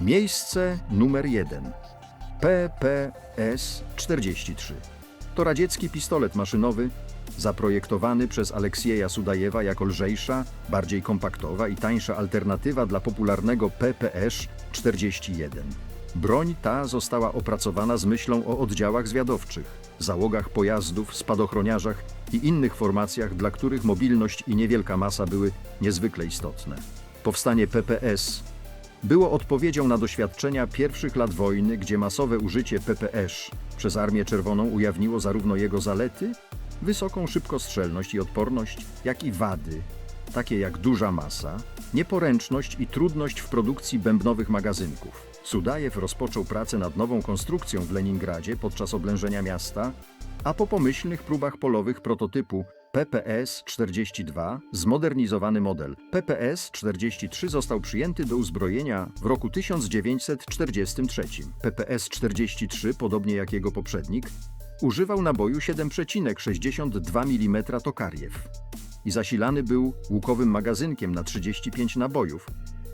Miejsce numer 1. PPS-43. To radziecki pistolet maszynowy zaprojektowany przez Aleksieja Sudajewa jako lżejsza, bardziej kompaktowa i tańsza alternatywa dla popularnego PPS-41. Broń ta została opracowana z myślą o oddziałach zwiadowczych, załogach pojazdów, spadochroniarzach i innych formacjach, dla których mobilność i niewielka masa były niezwykle istotne. Powstanie PPS było odpowiedzią na doświadczenia pierwszych lat wojny, gdzie masowe użycie PPS przez Armię Czerwoną ujawniło zarówno jego zalety, wysoką szybkostrzelność i odporność, jak i wady, takie jak duża masa, nieporęczność i trudność w produkcji bębnowych magazynków. Sudajew rozpoczął pracę nad nową konstrukcją w Leningradzie podczas oblężenia miasta, a po pomyślnych próbach polowych prototypu PPS-42 zmodernizowany model PPS-43 został przyjęty do uzbrojenia w roku 1943. PPS-43, podobnie jak jego poprzednik, używał naboju 7,62 mm Tokariew i zasilany był łukowym magazynkiem na 35 nabojów,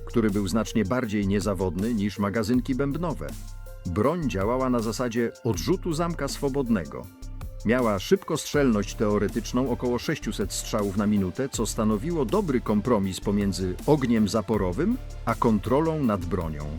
który był znacznie bardziej niezawodny niż magazynki bębnowe. Broń działała na zasadzie odrzutu zamka swobodnego. Miała szybkostrzelność teoretyczną około 600 strzałów na minutę, co stanowiło dobry kompromis pomiędzy ogniem zaporowym a kontrolą nad bronią.